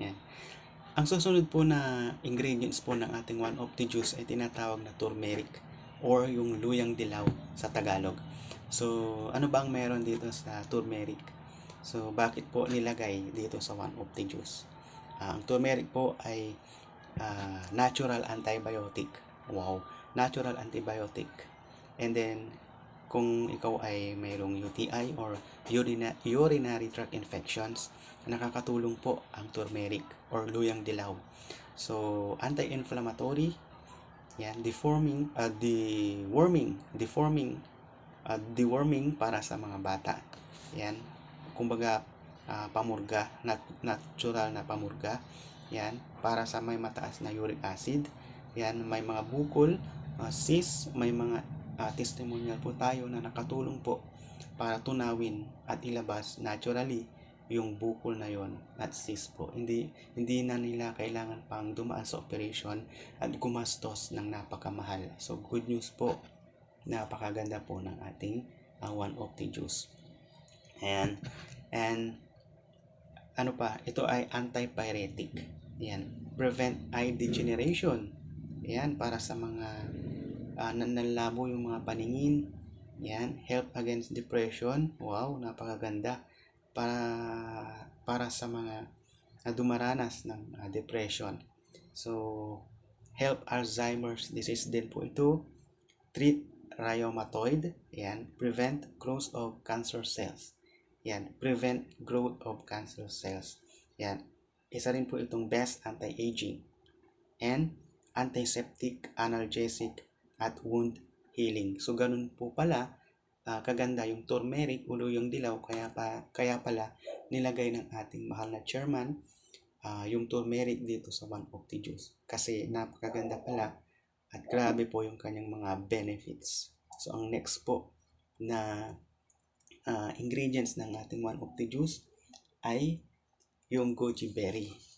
Yan. Ang susunod po na ingredients po ng ating one of the juice ay tinatawag na turmeric or yung luyang dilaw sa Tagalog. So, ano ba ang meron dito sa turmeric? So, bakit po nilagay dito sa one of the juice? Ah, ang turmeric po ay ah, natural antibiotic. Wow, natural antibiotic. And then, kung ikaw ay mayroong UTI or urina- urinary tract infections, nakakatulong po ang turmeric or luyang dilaw. So, anti-inflammatory, yan, deforming, uh, deworming, deforming, uh, deworming para sa mga bata. Yan, kumbaga, ah, pamurga, nat- natural na pamurga. Yan, para sa may mataas na uric acid. Yan, may mga bukol, uh, cyst, may mga ah, testimonial po tayo na nakatulong po para tunawin at ilabas naturally yung bukol na yon at cyst po. Hindi, hindi na nila kailangan pang dumaan sa operation at gumastos ng napakamahal. So, good news po. Napakaganda po ng ating ah, one of the juice. And, and, ano pa, ito ay antipyretic. Yan. Prevent eye degeneration. Yan, para sa mga uh, nanlabo yung mga paningin. Yan, help against depression. Wow, napakaganda. Para para sa mga na dumaranas ng uh, depression. So, help Alzheimer's disease din po ito. Treat rheumatoid. Yan, prevent growth of cancer cells. Yan, prevent growth of cancer cells. Yan, isa rin po itong best anti-aging. And antiseptic, analgesic, at wound healing. So ganun po pala ah, kaganda yung turmeric o yung dilaw kaya pa kaya pala nilagay ng ating mahal na chairman ah, yung turmeric dito sa one of the juice kasi napakaganda pala at grabe po yung kanyang mga benefits. So ang next po na ah, ingredients ng ating one of the juice ay yung goji berry.